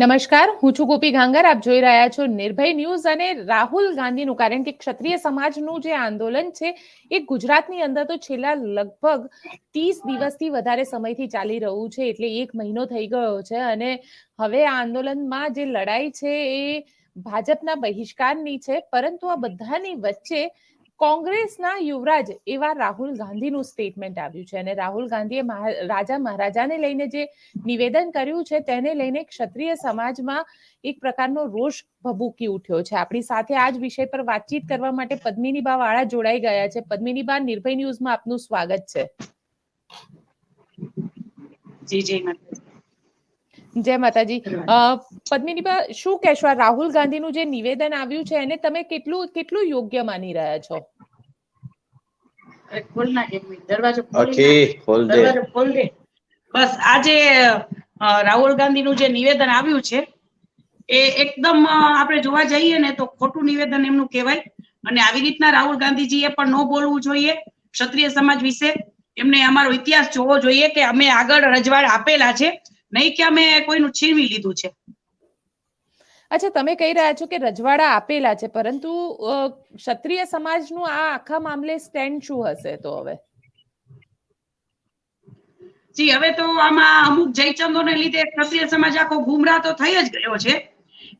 નમસ્કાર, હું છું ગોપી ગાંગર આપ જોઈ રહ્યા છો નિર્ભય ન્યૂઝ અને રાહુલ ગાંધીનું, કારણ કે ક્ષત્રિય સમાજનું જે આંદોલન છે, એ ગુજરાતની અંદર તો છેલ્લા લગભગ ત્રીસ દિવસથી વધારે સમયથી ચાલી રહ્યું છે, એટલે એક મહિનો થઈ ગયો છે અને હવે આ આંદોલનમાં જે લડાઈ છે, એ ભાજપના બહિષ્કારની છે, પરંતુ આ બધાની વચ્ચે કોંગ્રેસના યુવરાજ, એવા રાહુલ ગાંધીનું સ્ટેટમેન્ટ આવ્યું છે. અને રાહુલ ગાંધીએ રાજા મહારાજાને લઈને જે નિવેદન કર્યું છે, તેને લઈને ક્ષત્રિય સમાજમાં એક પ્રકારનો રોષ ભભૂકી ઉઠ્યો છે. આપણી સાથે આ જ વિષય પર વાતચીત કરવા માટે પદ્મિની બા વાળા જોડાઈ ગયા છે. પદ્મિની બા, નિર્ભય ન્યૂઝમાં આપનું સ્વાગત છે. જી જી. જય માતાજી. અ, પદ્મિની બા શું કહેશો? આ રાહુલ ગાંધીનું જે નિવેદન આવ્યું છે એને તમે કેટલું કેટલું યોગ્ય માની રહ્યા છો? અરે ખોલ નાખ એક મિનિટ. દરવાજો ખોલી ઓકે નાખ. ખોલ દે. દરવાજો ખોલ દે. બસ આજે રાહુલ ગાંધીનું જે નિવેદન આવ્યું છે એ એકદમ આપણે જોવા જઈએ ને તો ખોટું નિવેદન એમનું કહેવાય. અને આવી રીતના રાહુલ ગાંધીજીએ પણ ન બોલવું જોઈએ. ક્ષત્રિય સમાજ વિશે એમને અમારો ઇતિહાસ જોવો જોઈએ કે અમે આગળ રજવાડ આપેલા છે. નહીં કે અમે કોઈનું છીનવી લીધું છે. અચ્છા તમે કહી રહ્યા છો કે રજવાડા આપેલા છે પરંતુ ક્ષત્રિય સમાજનું આ આખા મામલે સ્ટેન્ડ શું હશે તો હવે? જી હવે તો આમાં અમુક જયચંદોને લીધે ક્ષત્રિય સમાજ આખો ગુમરાહ તો થઈ જ ગયો છે.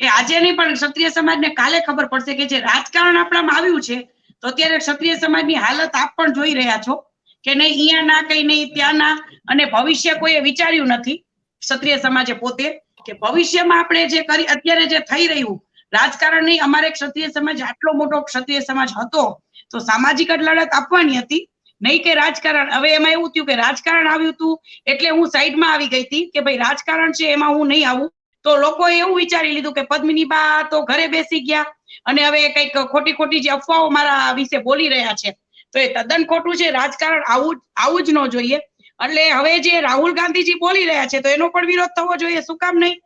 એ આજે નહીં પણ ક્ષત્રિય સમાજને કાલે ખબર પડશે કે જે રાજકારણ આપણામાં આવ્યું છે તો અત્યારે ક્ષત્રિય સમાજની હાલત આપ પણ જોઈ રહ્યા છો કે નહીં અહીંયા ના કઈ નહીં ત્યાં ના અને ભવિષ્ય કોઈએ વિચાર્યું નથી. ક્ષત્રિય સમાજે પોતે કે ભવિષ્યમાં આપણે જે કરી, અત્યારે જે થઈ રહ્યું રાજકારણ નહીં અમારે ક્ષત્રિય સમાજ આટલો મોટો ક્ષત્રિય સમાજ હતો, તો સામાજિક જ લડત આપવાની હતી. નહીં કે રાજકારણ. હવે એમાં એવું થયું કે રાજકારણ આવ્યું હતું, એટલે હું સાઈડમાં આવી ગઈ હતી કે ભાઈ રાજકારણ છે, એમાં હું નહીં આવું. તો લોકોએ એવું વિચારી લીધું કે પદ્મિની બા તો ઘરે બેસી ગયા અને હવે કંઈક ખોટી ખોટી જે અફવાઓ મારા વિશે બોલી રહ્યા છે. તો એ તદ્દન ખોટું છે. રાજકારણ આવું આવું જ ન જોઈએ. એટલે હવે જે રાહુલ ગાંધીજી બોલી રહ્યા છે તો એનો પણ વિરોધ થવો જોઈએ શું કામ નહીં?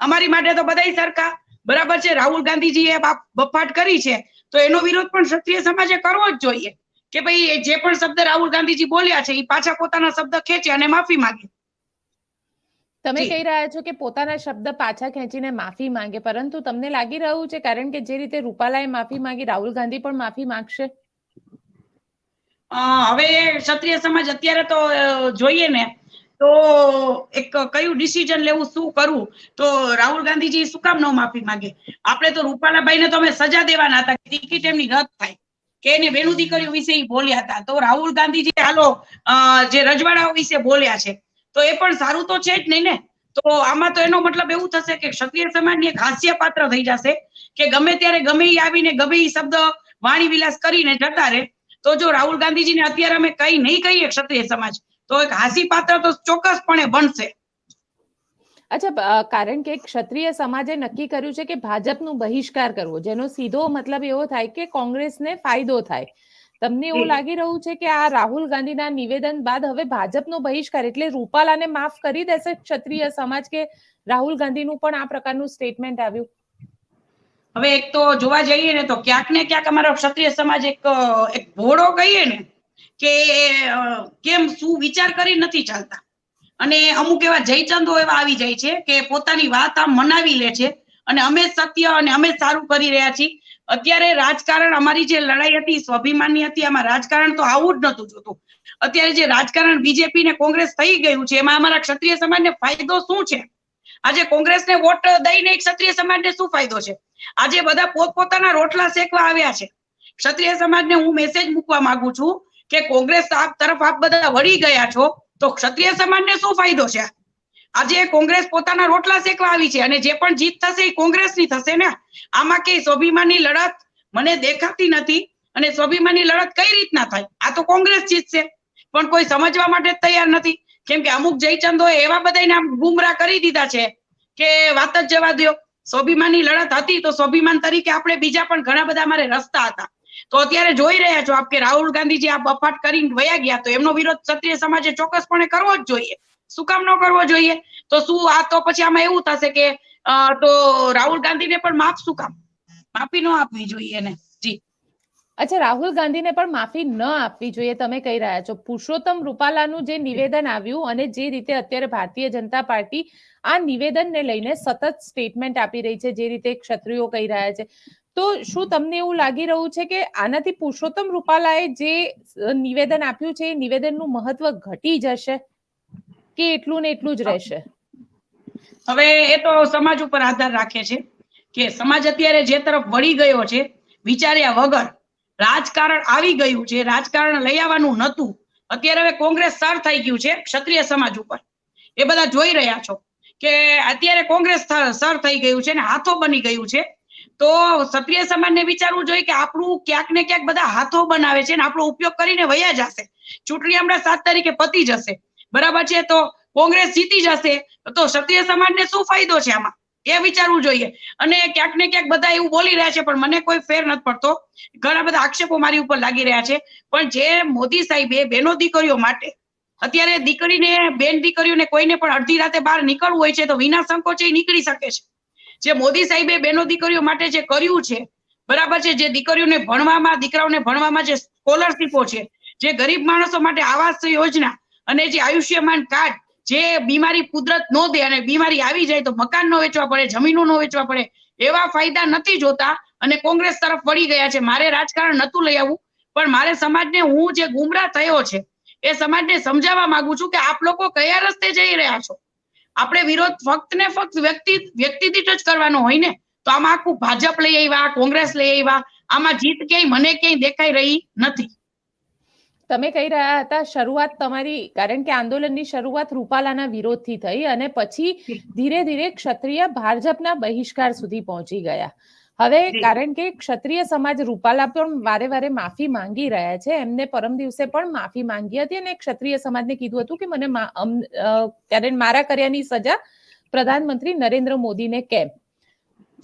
અમારી માટે તો બધાય સરખા. બરાબર છે રાહુલ ગાંધીજી એ બફાટ કરી છે તો એનો વિરોધ પણ ક્ષત્રિય સમાજે કરવો જ જોઈએ. કે ભાઈ જે પણ શબ્દ રાહુલ ગાંધીજી બોલ્યા છે એ પાછા પોતાના શબ્દ ખેંચે અને માફી માંગે. તમે કહી રહ્યા છો કે પોતાના શબ્દ પાછા ખેંચીને માફી માંગે પરંતુ તમને લાગી રહ્યું છે કારણ કે જે રીતે રૂપાલાએ માફી માંગી રાહુલ ગાંધી પણ માફી માંગશે? હવે ક્ષત્રિય સમાજ અત્યારે તો જોઈએ ને, તો એક કયું ડિસિઝન લેવું, શું કરવું? તો રાહુલ ગાંધીજી શું કામ ન માફી માંગે? આપણે તો રૂપાલાભાઈને તો અમે સજા દેવાના હતા ટિકિટ એમની રદ થાય. કે એને વેણુ દીકરીઓ વિશે બોલ્યા હતા. તો રાહુલ ગાંધીજી હાલો જે રજવાડાઓ વિશે બોલ્યા છે, તો એ પણ સારું તો છે જ નહીં ને? તો આમાં તો એનો મતલબ એવું થશે કે ક્ષત્રિય સમાજની એક હાસ્ય પાત્ર થઈ જશે કે ગમે ત્યારે ગમે આવીને ગમે એ શબ્દ વાણી વિલાસ કરીને જતા રહે તો જો રાહુલ ગાંધીજીને અત્યારે અમે કઈ નહીં કહીએ ક્ષત્રિય સમાજ તો એક હાસી પાત્ર તો ચોક્કસપણે બનશે. અચ્છા કારણ કે ક્ષત્રિય સમાજે નક્કી કર્યું છે કે ભાજપનું બહિષ્કાર કરવો જેનો સીધો મતલબ એવો થાય કે કોંગ્રેસને ફાયદો થાય. તમને એવું લાગી રહ્યું છે કે આ રાહુલ ગાંધીના નિવેદન બાદ હવે ભાજપનો બહિષ્કાર એટલે રૂપાલાને માફ કરી દેશે ક્ષત્રિય સમાજ કે રાહુલ ગાંધીનું પણ આ પ્રકારનું સ્ટેટમેન્ટ આવ્યું? હવે એક તો જોવા જઈએ ને તો ક્યાંક ને ક્યાંક અમારો ક્ષત્રિય સમાજ એક એક ભોળો કહીએ ને કે કેમ શું વિચાર કરી નથી ચાલતા. અને અમુક એવા જયચંદો એવા આવી જાય છે કે પોતાની વાત આમ મનાવી લે છે અને અમે સત્ય અને અમે સારું કરી રહ્યા છીએ. અત્યારે રાજકારણ અમારી જે લડાઈ હતી, સ્વાભિમાનની હતી, આમાં રાજકારણ તો આવું જ નતું જોતું. અત્યારે જે રાજકારણ બીજેપી ને કોંગ્રેસ થઈ ગયું છે, એમાં અમારા ક્ષત્રિય સમાજને ફાયદો શું છે? આજે કોંગ્રેસને વોટ દઈને ક્ષત્રિય સમાજને શું ફાયદો છે? આજે બધા પોતપોતાના રોટલા શેકવા આવ્યા છે. ક્ષત્રિય સમાજને હું મેસેજ મૂકવા માંગુ છું કે કોંગ્રેસ આપ તરફ આપ બધા વળી ગયા છો, તો ક્ષત્રિય સમાજને શું ફાયદો છે? આજે કોંગ્રેસ પોતાના રોટલા શેકવા આવી છે અને જે પણ જીત થશે એ કોંગ્રેસની થશે ને? આમાં કઈ સ્વાભિમાનની લડત મને દેખાતી નથી અને સ્વાભિમાનની લડત કઈ રીતના થાય? આ તો કોંગ્રેસ જીતશે પણ કોઈ સમજવા માટે તૈયાર નથી. કેમ કે અમુક જયચંદો એવા બધાને આમ ગુમરાહ કરી દીધા છે કે વાત જ જવા દો સ્વાભિમાનની લડત હતી તો સ્વાભિમાન તરીકે આપણે બીજા પણ ઘણા બધા અમારે રસ્તા હતા. તો અત્યારે જોઈ રહ્યા છો આપ કે રાહુલ ગાંધીજી આ બફાટ કરીને વયા ગયા તો એમનો વિરોધ ક્ષત્રિય સમાજે ચોક્કસપણે કરવો જ જોઈએ. શું કામ ન કરવો જોઈએ? તો શું આ તો પછી આમાં એવું થશે કે તો રાહુલ ગાંધીને પણ માફ શું કામ? માફી ન આપવી જોઈએ એને. અચ્છા, રાહુલ ગાંધીને પણ માફી ન આપવી જોઈએ, તમે કહી રહ્યા છો. પુરુષોત્તમ રૂપાલાનું જે નિવેદન આવ્યું અને જે રીતે અત્યારે ભારતીય જનતા પાર્ટી આ નિવેદનને લઈને સતત સ્ટેટમેન્ટ આપી રહી છે, જે રીતે ક્ષત્રિયો કહી રહ્યા છે. તો શું તમને એવું લાગી રહ્યું છે કે આનાથી પુરુષોત્તમ રૂપાલાએ જે નિવેદન આપ્યું છે, એ નિવેદનનું મહત્વ ઘટી જશે કે એટલું ને એટલું જ રહેશે? હવે એ તો સમાજ ઉપર આધાર રાખે છે કે સમાજ અત્યારે જે તરફ વળી ગયો છે, વિચાર્યા વગર રાજકારણ આવી ગયું છે, રાજકારણ લઈ આવવાનું નતું અત્યારે હવે કોંગ્રેસ સર થઈ ગયું છે, ક્ષત્રિય સમાજ ઉપર. એ બધા જોઈ રહ્યા છો કે અત્યારે કોંગ્રેસ સર થઈ ગયું છે ને હાથો બની ગયું છે. તો ક્ષત્રિય સમાજને વિચારવું જોઈએ કે આપણું ક્યાંક ને ક્યાંક બધા હાથો બનાવે છે ને આપણો ઉપયોગ કરીને વયા જશે. ચૂંટણી હમણાં સાત તારીખે પતી જશે. બરાબર છે? તો કોંગ્રેસ જીતી જશે. તો ક્ષત્રિય સમાજને શું ફાયદો છે આમાં? એ વિચારવું જોઈએ. અને ક્યાંક ને ક્યાંક બધા એવું બોલી રહ્યા છે, પણ મને કોઈ ફેર નથી પડતો. ઘણા બધા આક્ષેપો મારી ઉપર લાગી રહ્યા છે. પણ જે મોદી સાહેબે બેનો દીકરીઓ માટે, અત્યારે દીકરીને, બેન દીકરીઓને કોઈને પણ અડધી રાતે બહાર નીકળવું હોય છે, તો વિના સંકોચે નીકળી શકે છે. જે મોદી સાહેબે બેનો દીકરીઓ માટે જે કર્યું છે, બરાબર છે, જે દીકરીઓને ભણવામાં, દીકરાઓને ભણવામાં જે સ્કોલરશીપો છે, જે ગરીબ માણસો માટે આવાસ યોજના અને જે આયુષ્યમાન કાર્ડ જે બીમારી કુદરત નો દે અને બીમારી આવી જાય તો મકાન નો વેચવા પડે, જમીનો નો વેચવા પડે, એવા ફાયદા નથી જોતા અને કોંગ્રેસ તરફ વળી ગયા છે. મારે રાજકારણ નતું લઈ આવવું, પણ મારે સમાજને હું જે ગુમરાહ થયો છે, એ સમાજને સમજાવવા માંગુ છું કે આપ લોકો કયા રસ્તે જઈ રહ્યા છો? આપણે વિરોધ ફક્ત ને ફક્ત વ્યક્તિ વ્યક્તિ જ કરવાનો હોય ને? તો આમાં આખું ભાજપ લઈ આવ્યા, કોંગ્રેસ લઈ આવ્યા, આમાં જીત ક્યાંય, મને ક્યાંય દેખાઈ રહી નથી. તમે કહી રહ્યા હતા શરૂઆત તમારી કારણ કે આંદોલનની શરૂઆત રૂપાલાના વિરોધથી થઈ અને પછી ધીરે ધીરે ક્ષત્રિય ભાજપના બહિષ્કાર સુધી પહોંચી ગયા. હવે કારણ કે ક્ષત્રિય સમાજ રૂપાલા પણ વારે વારે માફી માંગી રહ્યા છે એમને પરમ દિવસે પણ માફી માંગી હતી અને ક્ષત્રિય સમાજને કીધું હતું કે મને ત્યારે મારા કર્યાની સજા પ્રધાનમંત્રી નરેન્દ્ર મોદીને કેમ?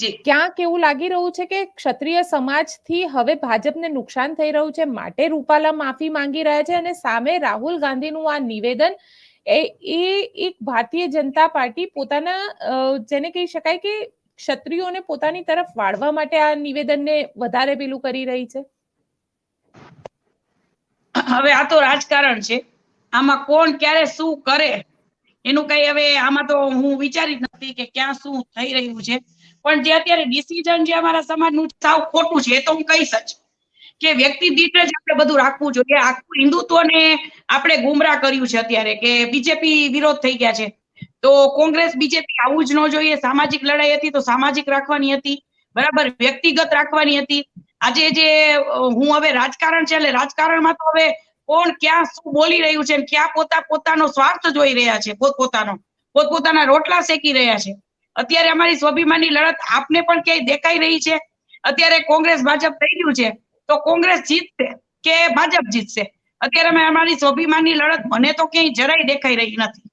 ક્યાંક એવું લાગી રહ્યું છે કે ક્ષત્રિય સમાજથી હવે ભાજપને નુકસાન થઈ રહ્યું છે, માટે રૂપાલા માફી માંગી રહ્યા છે અને સામે રાહુલ ગાંધીનું આ નિવેદન, એ એ એક ભારતીય જનતા પાર્ટી પોતાના જેને કહી શકાય કે ક્ષત્રિયોને પોતાની તરફ વાળવા માટે આ નિવેદનને વધારે પેલું કરી રહી છે? હવે આ તો રાજકારણ છે. આમાં કોણ ક્યારે શું કરે? એનું કઈ હવે આમાં તો હું વિચારી જ નથી કે ક્યાં શું થઈ રહ્યું છે. પણ જે અત્યારે ડિસિઝન જે અમારા સમાજનું સાવ ખોટું છે, એ તો હું કહીશ જ કે વ્યક્તિ દીઠ જ આપણે બધું રાખવું જોઈએ. આખું હિન્દુત્વને આપણે ગુમરાહ કર્યું છે અત્યારે કે બીજેપી વિરોધ થઈ ગયા છે. તો કોંગ્રેસ બીજેપી આવું જ ન જોઈએ. સામાજિક લડાઈ હતી તો સામાજિક રાખવાની હતી. બરાબર? વ્યક્તિગત રાખવાની હતી. આજે જે હું હવે રાજકારણ છે એટલે રાજકારણમાં તો હવે કોણ ક્યાં શું બોલી રહ્યું છે ક્યાં પોતા પોતાનો સ્વાર્થ જોઈ રહ્યા છે, પોતપોતાનો. પોતપોતાના રોટલા શેકી રહ્યા છે. અત્યારે અમારી સ્વાભિમાનની લડત આપને પણ ક્યાંય દેખાઈ રહી છે? અત્યારે કોંગ્રેસ ભાજપ થઈ ગયું છે તો કોંગ્રેસ જીતશે કે ભાજપ જીતશે? અત્યારે અમે અમારી સ્વાભિમાનની લડત મને તો ક્યાંય જરાય દેખાઈ રહી નથી.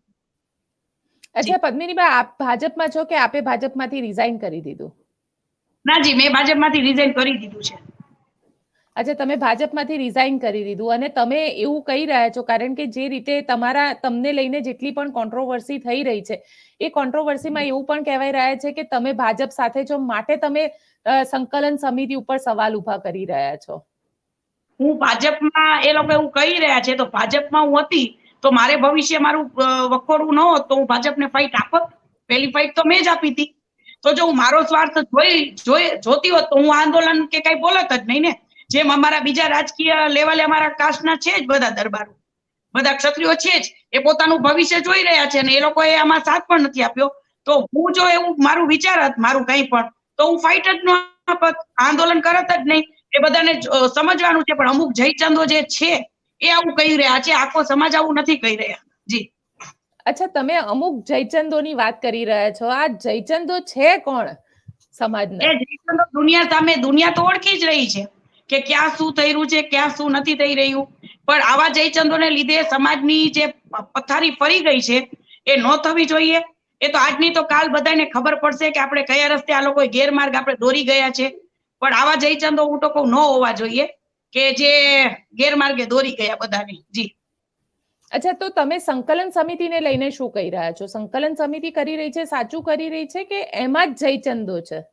અચ્છા પદ્મિનીબા આપ ભાજપમાં છો કે આપે ભાજપમાંથી રિઝાઇન કરી દીધું? ના જી મેં ભાજપમાંથી રિઝાઇન કરી દીધું છે. અચ્છા તમે ભાજપમાંથી રિઝાઇન કરી દીધું અને તમે એવું કહી રહ્યા છો, કારણ કે જે રીતે તમારા, તમને લઈને જેટલી પણ કોન્ટ્રોવર્સી થઈ રહી છે, એ કોન્ટ્રોવર્સીમાં એવું પણ કહેવાય રહ્યા છે કે તમે ભાજપ સાથે છો, માટે તમે સંકલન સમિતિ ઉપર સવાલ ઊભા કરી રહ્યા છો. હું ભાજપમાં, એ લોકો એવું કહી રહ્યા છે, તો ભાજપમાં હું હતી, તો મારે ભવિષ્ય મારું વખોડવું ન હોત, તો હું ભાજપને ફાઇટ આપત. પહેલી ફાઇટ તો મેં જ આપી હતી. તો જો હું મારો સ્વાર્થ જોઈ જોઈ, જોતી હોત, તો હું આંદોલન કે કઈ બોલત જ નહીં ને. જેમ અમારા બીજા રાજકીય લેવલે અમારા કાસ્ટના છે જ બધા દરબારો. બધા ક્ષત્રિયો છે જ. એ પોતાનું ભવિષ્ય જોઈ રહ્યા છે અને એ લોકોએ આમાં સાથ પણ નથી આપ્યો. તો હું જો એવું મારું વિચારત મારું કંઈ પણ તો હું ફાઇટ જ ન આંદોલન કરત જ નહીં. એ બધાને સમજવાનું છે પણ અમુક જયચંદો જે છે એ આવું કહી રહ્યા છે. આખો સમાજ આવું નથી કહી રહ્યા. જી. અચ્છા તમે અમુક જયચંદોની વાત કરી રહ્યા છો. આ જયચંદો છે કોણ? સમાજના? એ જયચંદો દુનિયા સામે દુનિયા તો ઓળખી જ રહી છે. કે ક્યાં શું થઈ રહ્યું છે, ક્યાં શું નથી થઈ રહ્યું. પણ આવા જયચંદોને લીધે સમાજની જે પથારી ફરી ગઈ છે, એ ન થવી જોઈએ. એ તો આજની તો કાલ બધાને ખબર પડશે કે આપણે કયા રસ્તે આ લોકો ગેરમાર્ગ આપણે દોરી ગયા છે. પણ આવા જયચંદો હું તો કહું ન હોવા જોઈએ કે જે ગેરમાર્ગે દોરી ગયા બધાને. જી. અચ્છા, તો તમે સંકલન સમિતિને લઈને શું કહી રહ્યા છો? સંકલન સમિતિ કરી રહી છે, સાચું કરી રહી છે કે એમાં જ જયચંદો છે?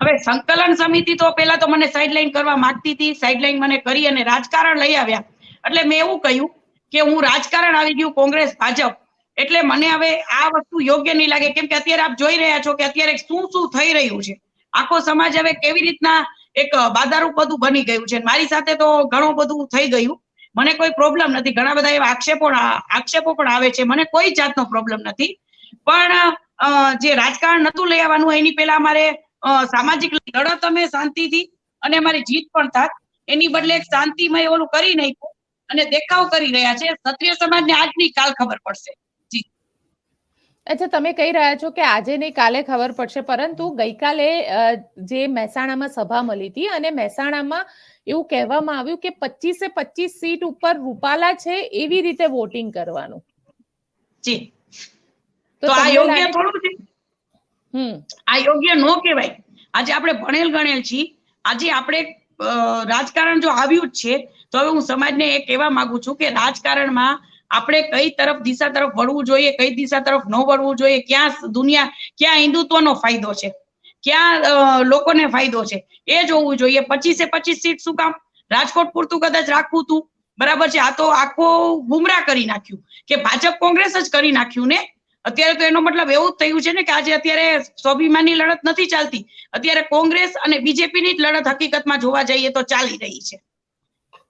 હવે સંકલન સમિતિ તો પેલા તો મને સાઇડલાઈન કરવા માંગતી હતી. સાઇડલાઈન મને કરી અને રાજકારણ લઈ આવ્યા. એટલે મેં એવું કહ્યું કે હું રાજકારણ આવી ગયું કોંગ્રેસ, ભાજપ. એટલે મને હવે આ વસ્તુ યોગ્ય નહીં લાગે. કેમ કે અત્યારે આપ જોઈ રહ્યા છો કે અત્યારે શું શું થઈ રહ્યું છે. આખો સમાજ હવે કેવી રીતના એક બાધારૂપ બધું બની ગયું છે. મારી સાથે તો ઘણું બધું થઈ ગયું. મને કોઈ પ્રોબ્લેમ નથી. ઘણા બધા એવા આક્ષેપો આક્ષેપો પણ આવે છે. મને કોઈ જાતનો પ્રોબ્લેમ નથી. પણ જે રાજકારણ નતું લઈ આવવાનું, એની પહેલા અમારે સામાજિક લડો તમે શાંતિથી અને અમારી જીત પણ થાત. એની બદલે એક શાંતિમય ઓલું કરી નાખ્યું અને દેખાવ કરી રહ્યા છે. ક્ષત્રિય સમાજને આજની કાલ ખબર પડશે. અચ્છા તમે કહી રહ્યા છો કે આજે નહીં કાલે ખબર પડશે. પરંતુ ગઈકાલે જે મહેસાણામાં સભા મળી હતી અને મહેસાણામાં એવું કહેવામાં આવ્યું કે પચીસે પચીસ સીટ ઉપર રૂપાલા છે એવી રીતે વોટિંગ કરવાનું. જી. તો આ યોગ્ય થોડું છે? આ યોગ્ય નો કહેવાય. આજે આપણે ભણેલ ગણેલ છીએ. આજે આપણે રાજકારણ જો આવ્યું જ છે, તો હવે હું સમાજને એ કહેવા માંગુ છું કે રાજકારણમાં આપણે કઈ તરફ દિશા તરફ વળવું જોઈએ, કઈ દિશા તરફ ન વળવું જોઈએ, ક્યાં દુનિયા, ક્યાં હિન્દુત્વનો ફાયદો છે, ક્યાં લોકોને ફાયદો છે, એ જોવું જોઈએ. પચીસે પચીસ સીટ શું કામ? રાજકોટ પૂરતું કદાચ રાખવું તું. બરાબર છે? આ તો આખો ગુમરા કરી નાખ્યું. કે ભાજપ કોંગ્રેસ જ કરી નાખ્યું ને? અત્યારે તો એનો મતલબ એવું થયું છે ને કે આજે અત્યારે સ્વાભિમાનની લડત નથી ચાલતી. અત્યારે કોંગ્રેસ અને બીજેપીની જ લડત હકીકતમાં જોવા જઈએ તો ચાલી રહી છે.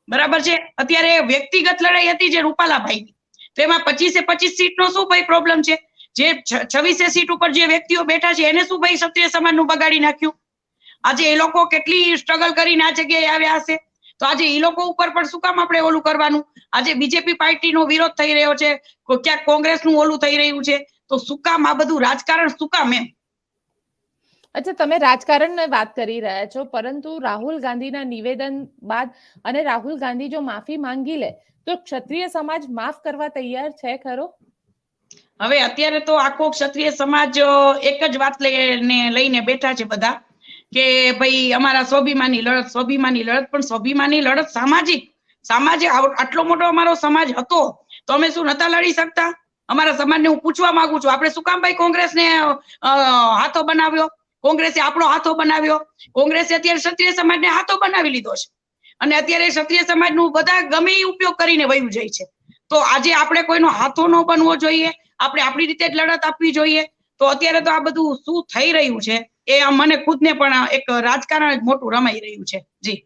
બરાબર છે? અત્યારે વ્યક્તિગત લડાઈ હતી જે રૂપાલાભાઈની. તો એમાં પચીસે પચીસ સીટનો શું ભાઈ પ્રોબ્લેમ છે? જે છવ્વીસે સીટ ઉપર જે વ્યક્તિઓ બેઠા છે, એને શું ભાઈ ક્ષત્રિય સમાજનું બગાડી નાખ્યું? આજે એ લોકો કેટલી સ્ટ્રગલ કરીને આ જગ્યાએ આવ્યા હશે? તો આજે એ લોકો ઉપર પણ શું કામ આપણે ઓલું કરવાનું? આજે બીજેપી પાર્ટીનો વિરોધ થઈ રહ્યો છે ક્યાંક કોંગ્રેસનું ઓલું થઈ રહ્યું છે તો શું કામ આ બધું રાજકારણ શું કામ એમ? અચ્છા તમે રાજકારણની વાત કરી રહ્યા છો પરંતુ રાહુલ ગાંધીના નિવેદન બાદ અને રાહુલ ગાંધી જો માફી માંગી લે તો ક્ષત્રિય સમાજ માફ કરવા તૈયાર છે ખરો? હવે અત્યારે તો આખો ક્ષત્રિય સમાજ એક જ વાત લઈને લઈને બેઠા છે બધા. કે ભાઈ અમારા સ્વાભિમાની લડત સ્વાભિમાની લડત, પણ સ્વાભિમાની લડત સામાજિક. સામાજિક આટલો મોટો અમારો સમાજ હતો, તો અમે શું નતા લડી શકતા? અમારા સમાજને હું પૂછવા માંગુ છું, આપણે શું કામ ભાઈ કોંગ્રેસને હાથો બનાવ્યો? કોંગ્રેસે આપણો હાથો બનાવ્યો? કોંગ્રેસે અત્યારે ક્ષત્રિય સમાજને હાથો બનાવી લીધો છે. અને અત્યારે ક્ષત્રિય સમાજનું બધા ગમે એ ઉપયોગ કરીને વયું જાય છે. તો આજે આપણે કોઈનો હાથો ન બનવો જોઈએ, આપણે આપણી રીતે જ લડત આપવી જોઈએ. તો અત્યારે તો આ બધું શું થઈ રહ્યું છે? એ મને ખુદને પણ એક રાજકારણ જ મોટું રમાઈ રહ્યું છે. જી.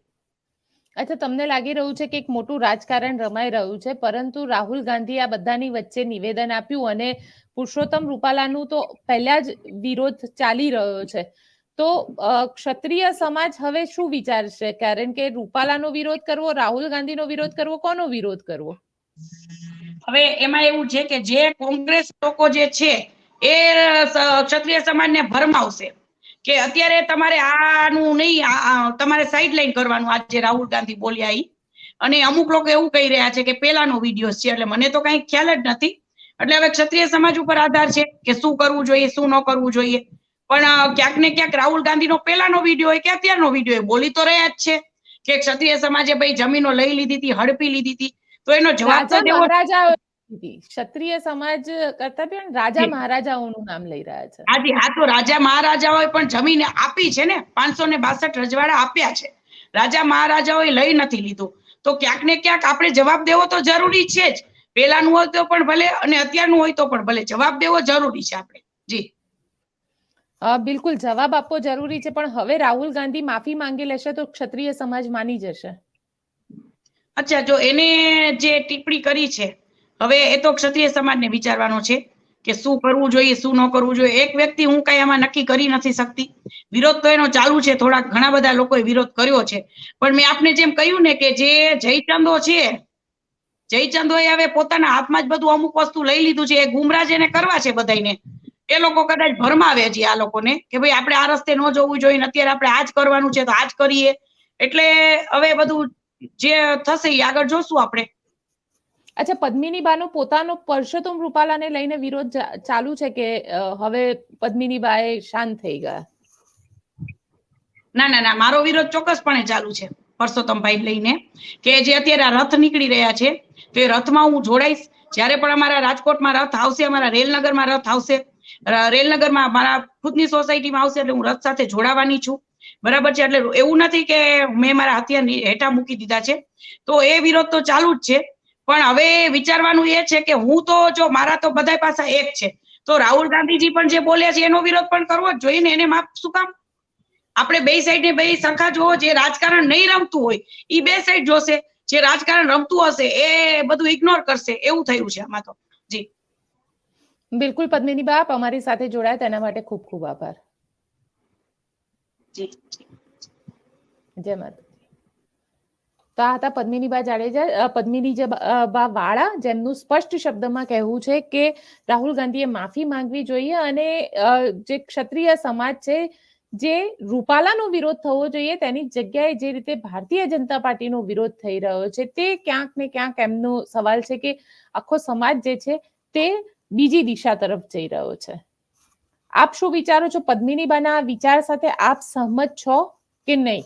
અચ્છા તમને લાગી રહ્યું છે કે એક મોટું રાજકારણ રમાઈ રહ્યું છે પરંતુ રાહુલ ગાંધી આ બધાની વચ્ચે નિવેદન આપ્યું અને પુરુષોત્તમ રૂપાલાનું તો પહેલા જ વિરોધ ચાલી રહ્યો છે. તો ક્ષત્રિય સમાજ હવે શું વિચારશે કારણ કે રૂપાલાનો વિરોધ કરવો રાહુલ ગાંધીનો વિરોધ કરવો કોનો વિરોધ કરવો? હવે એમાં એવું છે કે જે કોંગ્રેસ લોકો જે છે એ ક્ષત્રિય સમાજને ભરમાવશે. કે અત્યારે તમારે આનું નહીં તમારે સાઇડલાઈન કરવાનું આજે રાહુલ ગાંધી બોલ્યા એ અને અમુક લોકો એવું કહી રહ્યા છે કે પેલાનો વીડિયો છે એટલે મને તો કઈ ખ્યાલ જ નથી. એટલે હવે ક્ષત્રિય સમાજ ઉપર આધાર છે કે શું કરવું જોઈએ શું ન કરવું જોઈએ. પણ ક્યાંક ને ક્યાંક રાહુલ ગાંધીનો પેલાનો વીડિયો હોય કે અત્યારનો વીડિયો હોય બોલી તો રહ્યા જ છે કે ક્ષત્રિય સમાજે ભાઈ જમીનો લઈ લીધી હતી હડપી લીધી હતી. તો એનો જવાબ તો રાજા દેવો મહારાજાઓ ક્ષત્રિય સમાજ કરતા પણ રાજા મહારાજાઓનું નામ લઈ રહ્યા છે. આજે આ તો રાજા મહારાજાઓએ પણ જમીન આપી છે ને પાંચસો ને બાસઠ રજવાડા આપ્યા છે. રાજા મહારાજાઓએ લઈ નથી લીધું. તો ક્યાંક ને ક્યાંક આપણે જવાબ દેવો તો જરૂરી છે જ. પેલાનું હોય તો પણ ભલે અને અત્યારનું હોય તો પણ ભલે. જવાબ દેવો જરૂરી છે આપણે. જી. બિલકુલ જવાબ આપવો જરૂરી છે પણ હવે રાહુલ ગાંધી માફી માંગી લેશે તો ક્ષત્રિય સમાજ માની જશે. અચ્છા જો એને જે ટિપ્પણી કરી છે હવે એ તો ક્ષત્રિય સમાજને વિચારવાનો છે કે શું કરવું જોઈએ, શું ન કરવું જોઈએ. એક વ્યક્તિ હું કઈ આમાં નક્કી કરી નથી શકતી. વિરોધ તો એનો ચાલુ છે થોડા ઘણા બધા લોકોએ વિરોધ કર્યો છે. પણ મેં આપને જેમ કહ્યું ને કે જે જયચંદો છે જયચંદો એ હવે પોતાના હાથમાં જ બધું અમુક વસ્તુ લઈ લીધું છે એ ગુમરાજ જેને કરવા છે બધાને એ લોકો કદાચ ભરમાવે છે આ લોકોને કે ભાઈ આપણે આ રસ્તે ન જવું જોઈએ અત્યારે આપણે આ જ કરવાનું છે તો આ જ કરીએ. એટલે હવે બધું જે થશે એ આગળ જોશું આપણે. અચ્છા, પદ્મિની બાનો પોતાનો પરસોત્તમ રૂપાલાને લઈને વિરોધ ચાલુ છે કે હવે પદ્મિની બાએ શાંત થઈ ગયા? ના ના ના, મારો વિરોધ ચોક્કસપણે ચાલુ છે પરસોત્તમભાઈ લઈને. કે જે અત્યારે આ રથ નીકળી રહ્યા છે, તો એ રથમાં હું જોડાઈશ. જ્યારે પણ અમારા રાજકોટમાં રથ આવશે, અમારા રેલનગરમાં રથ આવશે રેલનગરમાં મારા ખુદની સોસાયટીમાં આવશે, એટલે હું રથ સાથે જોડાવાની છું. બરાબર છે, એટલે એવું નથી કે મેં મારા હથિયાર હેઠા મૂકી દીધા છે. તો એ વિરોધ તો ચાલુ જ છે. પણ હવે વિચારવાનું એ છે કે હું તો જો મારા તો બધા પાસે એક છે. તો રાહુલ ગાંધીજી પણ જે બોલ્યા છે એનો વિરોધ પણ કરવો જ જોઈએ ને એને માફ શું કામ? આપણે બે સાઈડ ને બે સરખા જોવો જે રાજકારણ નહીં રમતું હોય એ બે સાઈડ જોશે. જે રાજકારણ રમતું હશે એ બધું ઇગ્નોર કરશે. એવું થયું છે આમાં તો. જી. બિલકુલ પદ્મિની બાપ અમારી સાથે જોડાયા તેના માટે ખૂબ ખૂબ આભાર. જી. જય માતાજી. તો આ હતા પદ્મિનીબા જાડેજા પદ્મિનીબા વાળા, જેમનું સ્પષ્ટ શબ્દમાં કહેવું છે કે રાહુલ ગાંધીએ માફી માંગવી જોઈએ અને જે ક્ષત્રિય સમાજ છે જે રૂપાલાનો વિરોધ થવો જોઈએ, તેની જગ્યાએ જે રીતે ભારતીય જનતા પાર્ટીનો વિરોધ થઈ રહ્યો છે, તે ક્યાંક ને ક્યાંક એમનો સવાલ છે કે આખો સમાજ જે છે તે બીજી દિશા તરફ જઈ રહ્યો છે. આપ શું વિચારો છો? પદ્મિનીબાના વિચાર સાથે આપ સહમત છો કે નહીં?